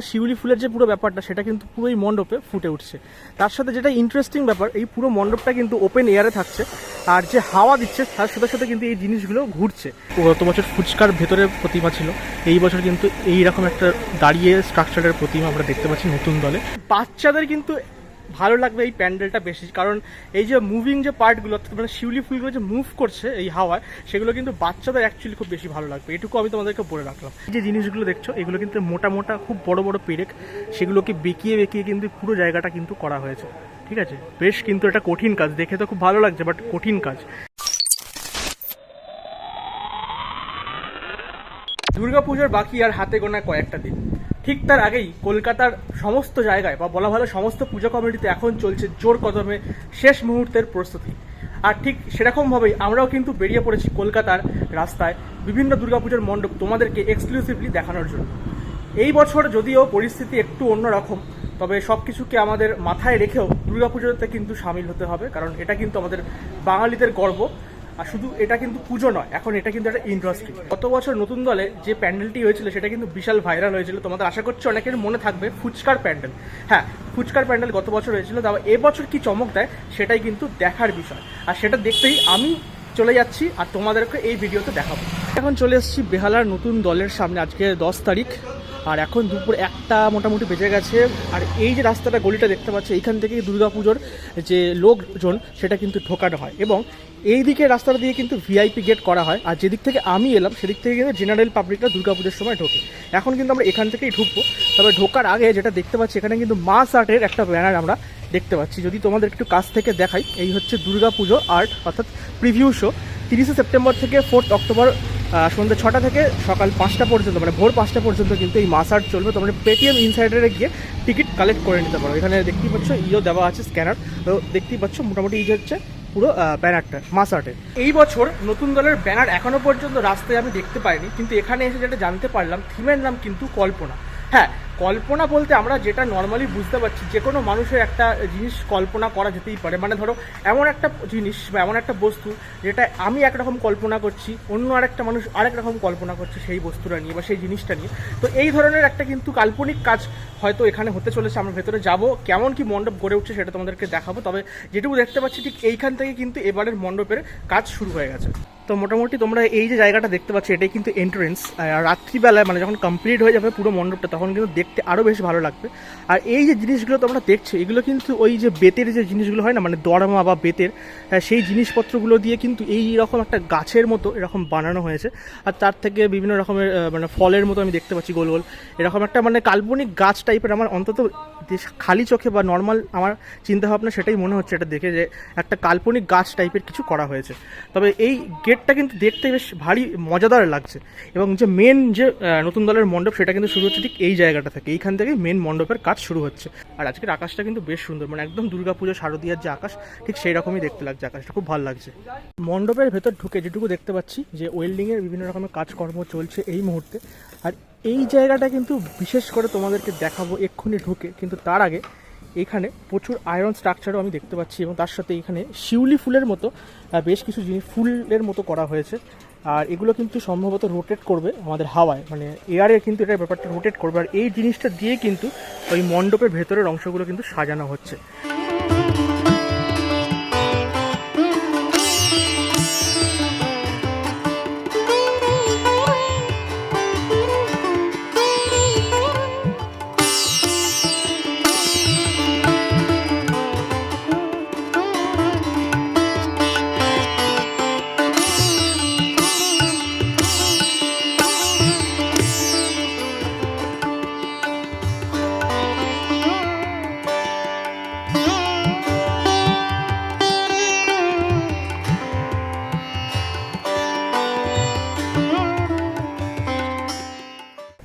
শিউলি ফুলের যে পুরো ব্যাপারটা, সেটা কিন্তু পুরোই মণ্ডপে ফুটে উঠছে। তার সাথে যেটা ইন্টারেস্টিং ব্যাপার, এই পুরো মণ্ডপটা কিন্তু ওপেন এয়ারে থাকছে, আর যে হাওয়া দিচ্ছে, তার সাথে সাথে কিন্তু এই জিনিসগুলো ঘুরছে। গত বছর ফুচকার ভেতরে প্রতিমা ছিল, এই বছর কিন্তু এইরকম একটা দাঁড়িয়ে স্ট্রাকচারের প্রতিমা আমরা দেখতে পাচ্ছি নতুন দলে। বাচ্চাদের কিন্তু ভালো লাগবে এই প্যান্ডেলটা বেশি, কারণ এই যে মুভিং যে পার্টগুলো মানে শিউলি ফুলগুলো যে মুভ করছে এই হাওয়ায়, সেগুলো কিন্তু বাচ্চাদের অ্যাকচুয়ালি খুব বেশি ভালো লাগবে। এটুকু আমি তোমাদেরকে বলে রাখলাম। যে জিনিসগুলো দেখছ, এগুলো কিন্তু মোটা মোটা, খুব বড় বড় পেরেক, সেগুলোকে বেঁকিয়ে বেঁকিয়ে কিন্তু পুরো জায়গাটা কিন্তু করা হয়েছে। ঠিক আছে? বেশ কিন্তু এটা কঠিন কাজ, দেখে তো খুব ভালো লাগছে বাট কঠিন কাজ। দুর্গাপুজোর বাকি আর হাতে গোনা কয়েকটা দিন। ঠিক তার আগেই কলকাতার সমস্ত জায়গায় বা বলা ভালো সমস্ত পূজা কমিটিতে এখন চলছে জোর কদমে শেষ মুহূর্তের প্রস্তুতি। আর ঠিক সেরকমভাবেই আমরাও কিন্তু বেরিয়ে পড়েছি কলকাতার রাস্তায় বিভিন্ন দুর্গাপুজোর মণ্ডপ তোমাদেরকে এক্সক্লুসিভলি দেখানোর জন্য। এই বছর যদিও পরিস্থিতি একটু অন্যরকম, তবে সব কিছুকে আমাদের মাথায় রেখেও দুর্গাপুজোতে কিন্তু সামিল হতে হবে, কারণ এটা কিন্তু আমাদের বাঙালিদের গর্ব। আর শুধু এটা কিন্তু পুজো নয়, এখন এটা কিন্তু একটা ইন্ডাস্ট্রি গত বছর নতুন দলে যে প্যান্ডেলটি হয়েছিল, সেটা কিন্তু বিশাল ভাইরাল হয়েছিল। তোমাদের আশা করছি অনেকের মনে থাকবে, ফুচকার প্যান্ডেল। হ্যাঁ ফুচকার প্যান্ডেল গত বছর হয়েছিল তবে এবছর কি চমক দেয়, সেটাই কিন্তু দেখার বিষয়। আর সেটা দেখতেই আমি চলে যাচ্ছি আর তোমাদেরকে এই ভিডিওতে দেখাবো। এখন চলে এসেছি বেহালার নতুন দলের সামনে, আজকে দশ তারিখ। আর এখন দুপুর একটা মোটামুটি বেজে গেছে। আর এই যে রাস্তাটা, গলিটা দেখতে পাচ্ছ, এইখান থেকেই দুর্গাপুজোর যে লোকজন, সেটা কিন্তু ঢোকানো হয় এবং এই দিকে রাস্তাটা দিয়ে কিন্তু ভিআইপি গেট করা হয়। আর যেদিক থেকে আমি এলাম, সেদিক থেকে কিন্তু জেনারেল পাবলিকরা দুর্গাপুজোর সময় ঢোকে। এখন কিন্তু আমরা এখান থেকেই ঢুকবো। তবে ঢোকার আগে যেটা দেখতে পাচ্ছি, এখানে কিন্তু মাস আর্টের একটা ব্যানার আমরা দেখতে পাচ্ছি। যদি তোমাদের একটু কাছ থেকে দেখাই, এই হচ্ছে দুর্গা পুজো আর্ট অর্থাৎ প্রিভিউ শো তিরিশে সেপ্টেম্বর থেকে ফোর্থ অক্টোবর সন্ধ্যে ছটা থেকে সকাল পাঁচটা পর্যন্ত মানে ভোর পাঁচটা পর্যন্ত কিন্তু এই মাস আর্ট চলবে। তোমরা পেটিএম ইনসাইডারে গিয়ে টিকিট কালেক্ট করে নিতে পারো। এখানে দেখতেই পাচ্ছ, ইও দেওয়া আছে স্ক্যানার তো দেখতেই পাচ্ছ, মোটামুটি এই হচ্ছে পুরো ব্যানারটা মাস আর্টের এই বছর নতুন দলের ব্যানার এখনও পর্যন্ত রাস্তায় আমি দেখতে পাইনি, কিন্তু এখানে এসে যেটা জানতে পারলাম থিমের নাম কিন্তু কল্পনা। হ্যাঁ কল্পনা বলতে আমরা যেটা নর্মালি বুঝতে পারছি যে কোনো মানুষের একটা জিনিস কল্পনা করা যেতেই পারে। মানে ধরো, এমন একটা জিনিস বা এমন একটা বস্তু যেটা আমি একরকম কল্পনা করছি, অন্য আরেকটা মানুষ আরেক রকম কল্পনা করছে সেই বস্তুটা নিয়ে বা সেই জিনিসটা নিয়ে। তো এই ধরনের একটা কিন্তু কাল্পনিক কাজ হয়তো এখানে হতে চলেছে, আমরা ভেতরে যাব। কেমন কি মণ্ডপ গড়ে উঠছে সেটা তোমাদেরকে দেখাবো। তবে যেটুকু দেখতে পাচ্ছি ঠিক এইখান থেকে কিন্তু এবারের মণ্ডপের কাজ শুরু হয়ে গেছে। তো মোটামুটি তোমরা এই যে জায়গাটা দেখতে পাচ্ছ এটাই কিন্তু এন্ট্রেন্স রাত্রিবেলায় মানে যখন কমপ্লিট হয়ে যাবে পুরো মণ্ডপটা তখন কিন্তু দেখতে আরও বেশ ভালো লাগবে। আর এই যে জিনিসগুলো তোমরা দেখছ এগুলো কিন্তু ওই যে বেতের যে জিনিসগুলো হয় না মানে দরমা বা বেতের আহ, সেই জিনিসপত্রগুলো দিয়ে কিন্তু এই রকম একটা গাছের মতো এরকম বানানো হয়েছে। আর তার থেকে বিভিন্ন রকমের মানে ফলের মতো আমি দেখতে পাচ্ছি গোল গোল। এরকম একটা মানে কাল্পনিক গাছ টাইপের আমার অন্তত খালি চোখে বা নর্মাল আমার চিন্তাভাবনা সেটাই মনে হচ্ছে এটা দেখে যে একটা কাল্পনিক গাছ টাইপের কিছু করা হয়েছে। তবে এই গেটটা কিন্তু দেখতে বেশ ভারী, মজাদার লাগছে। এবং যে মেন যে নতুন দলের মণ্ডপ, সেটা কিন্তু শুরু হচ্ছে ঠিক এই জায়গাটা থেকে। এইখান থেকে মেন মণ্ডপের কাজ শুরু হচ্ছে। আর আজকের আকাশটা কিন্তু বেশ সুন্দর মানে একদম দুর্গাপুজো, শারদীয়ার যে আকাশ, ঠিক সেই রকমই দেখতে লাগছে আকাশটা। খুব ভালো লাগছে। মণ্ডপের ভেতর ঢুকে যেটুকু দেখতে পাচ্ছি, যে ওয়েল্ডিংয়ের বিভিন্ন রকমের কাজকর্ম চলছে এই মুহূর্তে। আর এই জায়গাটা কিন্তু বিশেষ করে তোমাদেরকে দেখাবো, এক্ষুনি ঢুকে। কিন্তু তার আগে এখানে প্রচুর আয়রন স্ট্রাকচারও আমি দেখতে পাচ্ছি এবং তার সাথে এখানে শিউলি ফুলের মতো বেশ কিছু জিনিস ফুলের মতো করা হয়েছে। আর এগুলো কিন্তু সম্ভবত রোটেট করবে আমাদের হাওয়ায় মানে এয়ারে কিন্তু এটা ব্যাপারটা রোটেট করবে। আর এই জিনিসটা দিয়ে কিন্তু ওই মণ্ডপের ভেতরের অংশগুলো কিন্তু সাজানো হচ্ছে।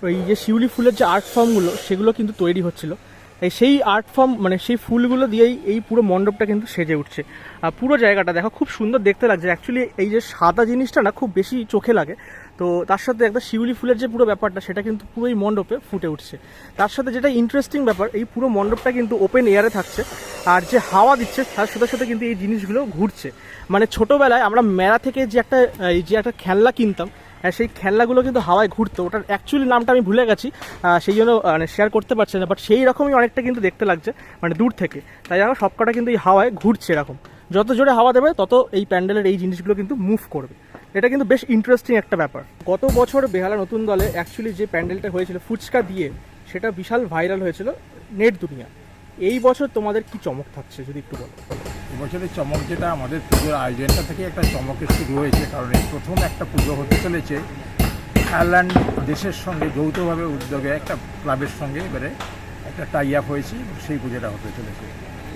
ওই যে শিউলি ফুলের যে আর্ট ফর্মগুলো সেগুলো কিন্তু তৈরি হচ্ছিল। তাই সেই আর্ট ফর্ম মানে সেই ফুলগুলো দিয়েই এই পুরো মণ্ডপটা কিন্তু সেজে উঠছে। আর পুরো জায়গাটা দেখো, খুব সুন্দর দেখতে লাগছে। অ্যাকচুয়ালি এই যে সাদা জিনিসটা না, খুব বেশি চোখে লাগে। তো তার সাথে একটা শিউলি ফুলের যে পুরো ব্যাপারটা, সেটা কিন্তু পুরোই মণ্ডপে ফুটে উঠছে। তার সাথে যেটা ইন্টারেস্টিং ব্যাপার, এই পুরো মণ্ডপটা কিন্তু ওপেন এয়ারে থাকছে। আর যে হাওয়া দিচ্ছে, তার সাথে সাথে কিন্তু এই জিনিসগুলো ঘুরছে। মানে ছোটোবেলায় আমরা মেলা থেকে যে একটা, এই যে একটা খেলনা কিনতাম আর সেই খেলনাগুলো কিন্তু হাওয়ায় ঘুরতো। ওটার অ্যাকচুয়ালি নামটা আমি ভুলে গেছি। সেই জন্য মানে শেয়ার করতে পারছি না বাট সেই রকমই অনেকটা কিন্তু দেখতে লাগছে মানে দূর থেকে। তাই জন্য সবকটা কিন্তু এই হাওয়ায় ঘুরছে এরকম। যত জোরে হাওয়া দেবে, তত এই প্যান্ডেলের এই জিনিসগুলো কিন্তু মুভ করবে। এটা কিন্তু বেশ ইন্টারেস্টিং একটা ব্যাপার। গত বছর বেহালা নতুন দলে অ্যাকচুয়ালি যে প্যান্ডেলটা হয়েছিল, ফুচকা দিয়ে, সেটা বিশাল ভাইরাল হয়েছিল নেট দুনিয়া। এই বছর তোমাদের কি চমক থাকছে, যদি একটু বলো? এবছরের চমক যেটা, আমাদের পুজোর আয়োজনটা থেকে একটা চমকের শুরু হয়েছে কারণ এই প্রথম একটা পুজো হতে চলেছে আয়ারল্যান্ড দেশের সঙ্গে যৌথভাবে উদ্যোগে, একটা ক্লাবের সঙ্গে এবারে একটা টাই আপ হয়েছে, সেই পুজোটা হতে চলেছে।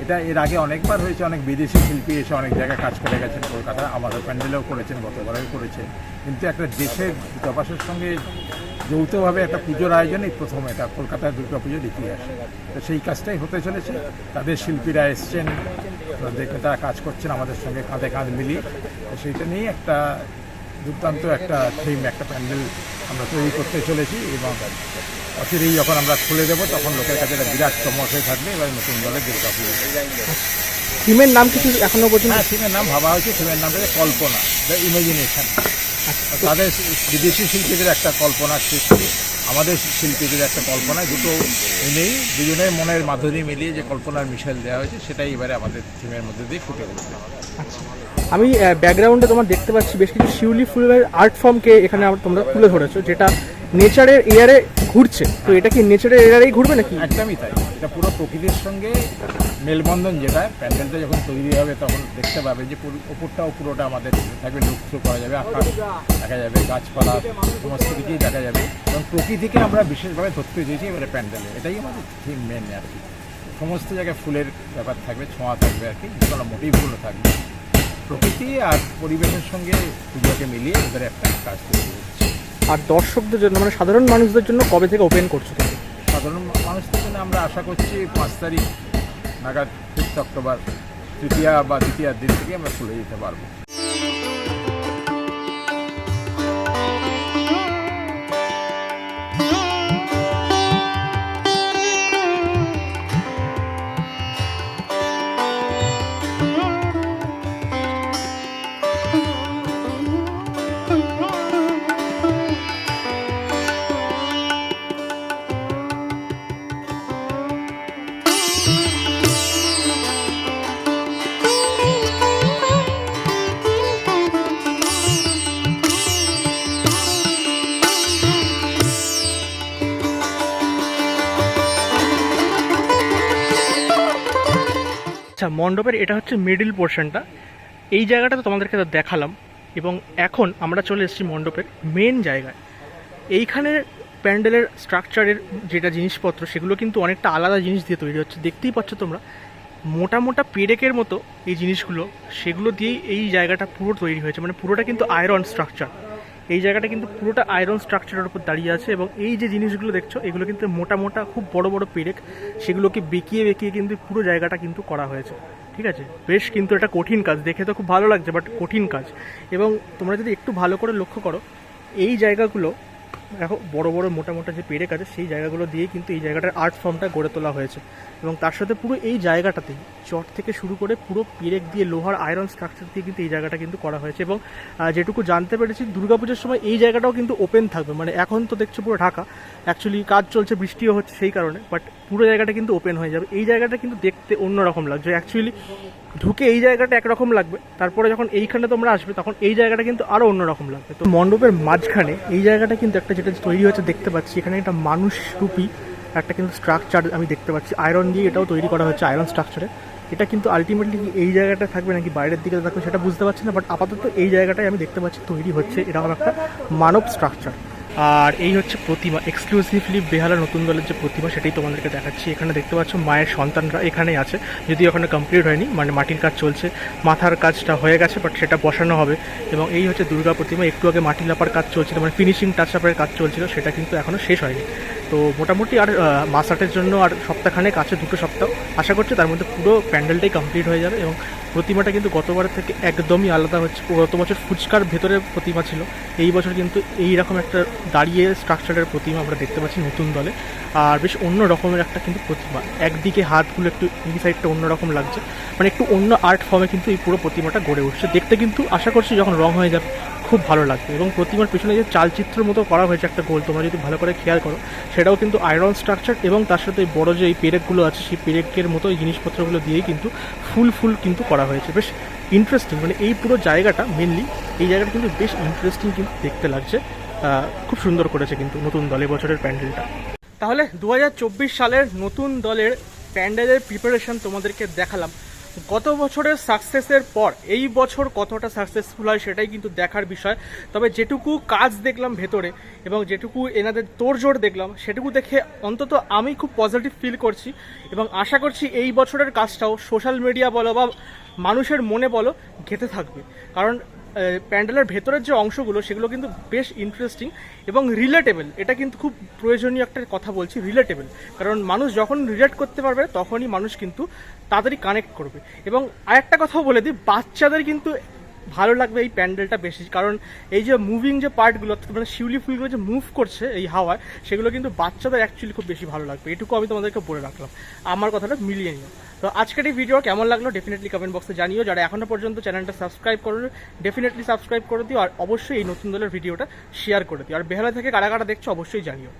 এটা এর আগে অনেকবার হয়েছে, অনেক বিদেশি শিল্পী এসে অনেক জায়গায় কাজ করে গেছেন কলকাতা আমাদের প্যান্ডেলেও করেছেন, গতবারেও করেছেন। কিন্তু একটা দেশের দূতাবাসের সঙ্গে যৌথভাবে একটা পুজোর আয়োজন, এই প্রথম এটা, কলকাতার দুর্গা পুজোর ইতিহাস। তো সেই কাজটাই হতে চলেছে। তাদের শিল্পীরা এসছেন দেখে তারা কাজ করছেন আমাদের সঙ্গে কাঁধে কাঁধ মিলিয়ে। তো সেইটা নিয়ে একটা দুর্দান্ত একটা থিম একটা প্যান্ডেল আমরা তৈরি করতে চলেছি এবং অচিরেই যখন আমরা খুলে দেবো তখন লোকের কাছে একটা বিরাট চমক হয়ে থাকবে। এবার নতুন দলের দুর্গা পুজো। থিমের নাম কিছু এখনও পর্যন্ত? হ্যাঁ থিমের নাম ভাবা হয়েছে। থিমের হচ্ছে কল্পনা দ্য ইমাজিনেশন তাদের বিদেশি শিল্পীদের একটা কল্পনা সৃষ্টি। আমাদের শিল্পীদের একটা কল্পনা দুটো মিলেই দুজনের মনের মাধুরী মিলিয়ে যে কল্পনার মিশেল দেওয়া হয়েছে সেটাই এবারে আমাদের থিমের মধ্যে দিয়ে ফুটে উঠবে আমি ব্যাকগ্রাউন্ডে তোমার দেখতে পাচ্ছি বেশ কিছু শিউলি ফুলের আর্ট ফর্মকে এখানে তোমরা তুলে ধরেছো যেটা নেচারের এয়ারে ঘুরছে। তো এটা কি নেচারের এয়ারেই ঘুরবে নাকি? একদমই তাই। এটা পুরো প্রকৃতির সঙ্গে মেলবন্ধন যেটা প্যান্ডেলটা যখন তৈরি হবে তখন দেখতে পাবে যে পুরো- ওপরটাও পুরোটা আমাদের থাকবে লুক থ্রু করা যাবে আকাশ দেখা যাবে গাছপালা সমস্ত কিছুই দেখা যাবে। এবং প্রকৃতিকে আমরা বিশেষভাবে ধরতে দিয়েছি এবারে প্যান্ডেলে। এটাই আমাদের থিম মেন আর কি। সমস্ত জায়গায় ফুলের ব্যাপার থাকবে ছোঁয়া থাকবে আর কি কোনো মোটিভগুলো থাকবে। প্রকৃতি আর পরিবেশের সঙ্গে পুজোকে মিলিয়ে এবারে একটা কাজ তৈরি হচ্ছে। আর দর্শকদের জন্য মানে সাধারণ মানুষদের জন্য কবে থেকে ওপেন করছ? সাধারণ মানুষদের জন্য আমরা আশা করছি পাঁচ তারিখ নাগাদ ফিফথ অক্টোবর তৃতীয়া বা দ্বিতীয়ার দিন থেকে আমরা খুলে দিতে পারব। মণ্ডপের, এটা হচ্ছে মিডিল পোর্শনটা এই জায়গাটা তো তোমাদেরকে দেখালাম। এবং এখন আমরা চলে এসেছি মণ্ডপের মেন জায়গায়। এইখানে প্যান্ডেলের স্ট্রাকচারের যেটা জিনিসপত্র, সেগুলো কিন্তু অনেকটা আলাদা জিনিস দিয়ে তৈরি হচ্ছে। দেখতেই পাচ্ছ তোমরা, মোটা মোটা পেরেকের মতো এই জিনিসগুলো, সেগুলো দিয়েই এই জায়গাটা পুরো তৈরি হয়েছে। মানে পুরোটা কিন্তু আয়রন স্ট্রাকচার এই জায়গাটা কিন্তু পুরোটা আয়রন স্ট্রাকচারের উপর দাঁড়িয়ে আছে এবং এই যে জিনিসগুলো দেখছ, এগুলো কিন্তু মোটা মোটা, খুব বড় বড় পেরেক, সেগুলোকে বেঁকিয়ে বেঁকিয়ে কিন্তু পুরো জায়গাটা কিন্তু করা হয়েছে। ঠিক আছে? বেশ কিন্তু এটা কঠিন কাজ, দেখে তো খুব ভালো লাগছে বাট কঠিন কাজ। এবং তোমরা যদি একটু ভালো করে লক্ষ্য করো, এই জায়গাগুলো দেখো, বড় বড় মোটা মোটা যে পেরেক আছে, সেই জায়গাগুলো দিয়ে কিন্তু এই জায়গাটার আর্ট ফর্মটা গড়ে তোলা হয়েছে। এবং তার সাথে পুরো এই জায়গাটাতেই, চট থেকে শুরু করে পুরো পেরেক দিয়ে লোহার আয়রন স্ট্রাকচার দিয়ে কিন্তু এই জায়গাটা কিন্তু করা হয়েছে। এবং যেটুকু জানতে পেরেছি, দুর্গাপুজোর সময় এই জায়গাটাও কিন্তু ওপেন থাকবে। মানে এখন তো দেখছ পুরো ঢাকা। অ্যাকচুয়ালি কাজ চলছে, বৃষ্টিও হচ্ছে সেই কারণে। বাট পুরো জায়গাটা কিন্তু ওপেন হয়ে যাবে। এই জায়গাটা কিন্তু দেখতে অন্যরকম লাগছে। অ্যাকচুয়ালি ঢুকে এই জায়গাটা একরকম লাগবে। তারপরে যখন এইখানে তোমরা আসবে, তখন এই জায়গাটা কিন্তু আরও অন্যরকম লাগবে। তো মণ্ডপের মাঝখানে এই জায়গাটা কিন্তু একটা যেটা তৈরি হয়েছে দেখতে পাচ্ছি, এখানে একটা মানুষ রূপী, একটা কিন্তু স্ট্রাকচার আমি দেখতে পাচ্ছি। আয়রন দিয়ে এটাও তৈরি করা হয়েছে আয়রন স্ট্রাকচারে এটা কিন্তু আলটিমেটলি এই জায়গাটা থাকবে নাকি বাইরের দিকে থাকবে সেটা বুঝতে পারছি না বাট আপাতত এই জায়গাটাই আমি দেখতে পাচ্ছি তৈরি হচ্ছে, এরকম একটা মানব স্ট্রাকচার আর এই হচ্ছে প্রতিমা এক্সক্লুসিভলি বেহালা নতুন দলের যে প্রতিমা সেটাই তোমাদেরকে দেখাচ্ছি। এখানে দেখতে পাচ্ছ মায়ের সন্তানরা এখানেই আছে। যদিও এখানে কমপ্লিট হয়নি মানে মাটির কাজ চলছে মাথার কাজটা হয়ে গেছে বাট সেটা বসানো হবে। এবং এই হচ্ছে দুর্গা প্রতিমা একটু আগে মাটি লাপার কাজ চলছিল মানে ফিনিশিং টাচ আপের কাজ চলছিল সেটা কিন্তু এখনও শেষ হয়নি। তো মোটামুটি আর আহ, মাস আটের জন্য আর সপ্তাহখানেক আছে দুটো সপ্তাহ। আশা করছি তার মধ্যে পুরো প্যান্ডেলটাই কমপ্লিট হয়ে যাবে এবং প্রতিমাটা কিন্তু গতবারের থেকে একদমই আলাদা হচ্ছে। গত বছর ফুচকার ভেতরে প্রতিমা ছিল। এই বছর কিন্তু এই রকম একটা দাঁড়িয়ে স্ট্রাকচারের প্রতিমা আমরা দেখতে পাচ্ছি নতুন দলে। আর বেশ অন্য রকমের একটা কিন্তু প্রতিমা। একদিকে হাতগুলো একটু এই সাইডটা অন্যরকম লাগছে। মানে একটু অন্য আর্ট ফর্মে কিন্তু এই পুরো প্রতিমাটা গড়ে উঠছে। দেখতে কিন্তু আশা করছি যখন রং হয়ে যাবে খুব ভালো লাগবে এবং প্রতিমার পিছনে যে চালচিত্রের মতো করা হয়েছে একটা গোল, তোমরা যদি ভালো করে খেয়াল করো, সেটাও কিন্তু আয়রন স্ট্রাকচার এবং তার সাথে বড় যে এই পেরেকগুলো আছে, সেই পেরেকের মতো এই জিনিসপত্রগুলো দিয়েই কিন্তু ফুল ফুল কিন্তু করা হয়েছে। বেশ ইন্টারেস্টিং মানে এই পুরো জায়গাটা মেনলি এই জায়গাটা কিন্তু বেশ ইন্টারেস্টিং কিন্তু দেখতে লাগছে। খুব সুন্দর করেছে কিন্তু নতুন দলে বছরের প্যান্ডেলটা। তাহলে দু হাজার চব্বিশ সালের নতুন দলের প্যান্ডেলের প্রিপারেশন তোমাদেরকে দেখালাম। গত বছরের সাকসেসের পর, এই বছর কতটা সাকসেসফুল হয় সেটাই কিন্তু দেখার বিষয়। তবে যেটুকু কাজ দেখলাম ভেতরে এবং যেটুকু এনাদের তোড়জোড় দেখলাম, সেটুকু দেখে অন্তত আমি খুব পজিটিভ ফিল করছি এবং আশা করছি এই বছরের কাজটাও সোশ্যাল মিডিয়া বলো বা মানুষের মনে বলো ঘেতে থাকবে। কারণ প্যান্ডেলের ভেতরের যে অংশগুলো, সেগুলো কিন্তু বেশ ইন্টারেস্টিং এবং রিলেটেবল এটা কিন্তু খুব প্রয়োজনীয় একটা কথা বলছি রিলেটেবল কারণ মানুষ যখন রিলেট করতে পারবে, তখনই মানুষ কিন্তু তাড়াতাড়ি কানেক্ট করবে। এবং আর একটা কথাও বলে দিই, বাচ্চাদের কিন্তু ভালো লাগবে এই প্যান্ডেলটা বেশি। কারণ এই যে মুভিং যে পার্টগুলো মানে শিউলি ফুলগুলো যে মুভ করছে এই হাওয়ায়, সেগুলো কিন্তু বাচ্চাদের অ্যাকচুয়ালি খুব বেশি ভালো লাগবে। এটুকু আমি তোমাদেরকে বলে রাখলাম। আমার কথাটা মিলিয়ে নিও। তো আজকের এই ভিডিও কেমন লাগল ডেফিনেটলি কমেন্ট বক্সে জানিও। যারা এখনও পর্যন্ত চ্যানেলটা সাবস্ক্রাইব করো ডেফিনেটলি সাবস্ক্রাইব করে দিও। আর অবশ্যই এই নতুন দলের ভিডিওটা শেয়ার করে দিও। আর বেহালা থেকে কারা কারা দেখছ, অবশ্যই জানিও।